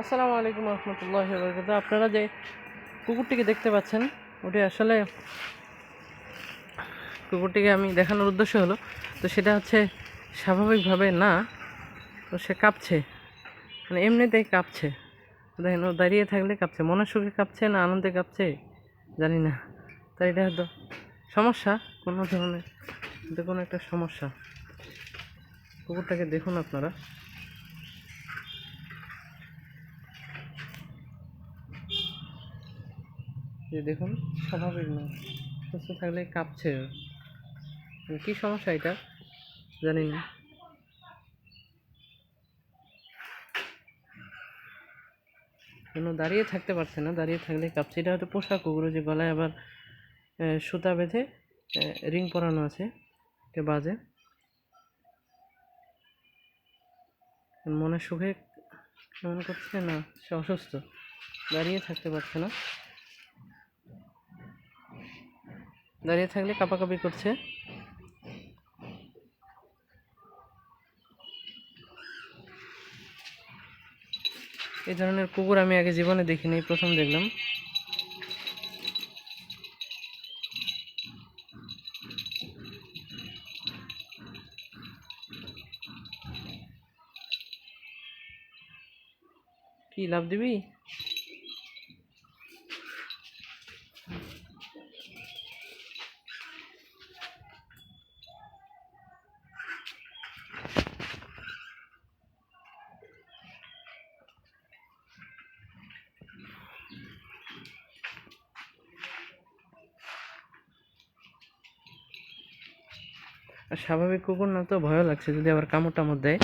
আসসালামু আলাইকুম রহমতুল্লাহ বরকাত আপনারা যে কুকুরটিকে দেখতে পাচ্ছেন, ওটি আসলে কুকুরটিকে আমি দেখানোর উদ্দেশ্য হলো, তো সেটা হচ্ছে স্বাভাবিকভাবে না, তো সে কাঁপছে। মানে এমনিতেই কাঁপছে। দেখেন, ও দাঁড়িয়ে থাকলে কাঁপছে, মনের সুখে কাঁপছে না আনন্দে কাঁপছে? জানি না। তাই এটা হয়তো সমস্যা, কোনো ধরনের কোনো একটা সমস্যা। কুকুরটাকে দেখুন আপনারা। যে দেখুন, স্বাভাবিক না। সুস্থ থাকলে কাঁপছে। মানে কি সমস্যা এটা? জানি না। কেন দাঁড়িয়ে থাকতে পারছে না, দাঁড়িয়ে থাকলে কাঁপছে। এটা হয়তো পোশাক কুকুর যে গলায় আবার সুতা বেঁধে রিং পরানো আছে। এটা বাজে। মনে সুখে কেমন করছে না, সে অসুস্থ। দাঁড়িয়ে থাকতে পারছে না। দাঁড়িয়ে থাকলে কাঁপাকাঁপি করছে। এই ধরনের কুকুর আমি আগে জীবনে দেখিনি প্রথম দেখলাম। কি, লাভ দিবি? আর স্বাভাবিক কুকুর না তো ভয় লাগছে যদি আবার কামড় টামড় দেয়।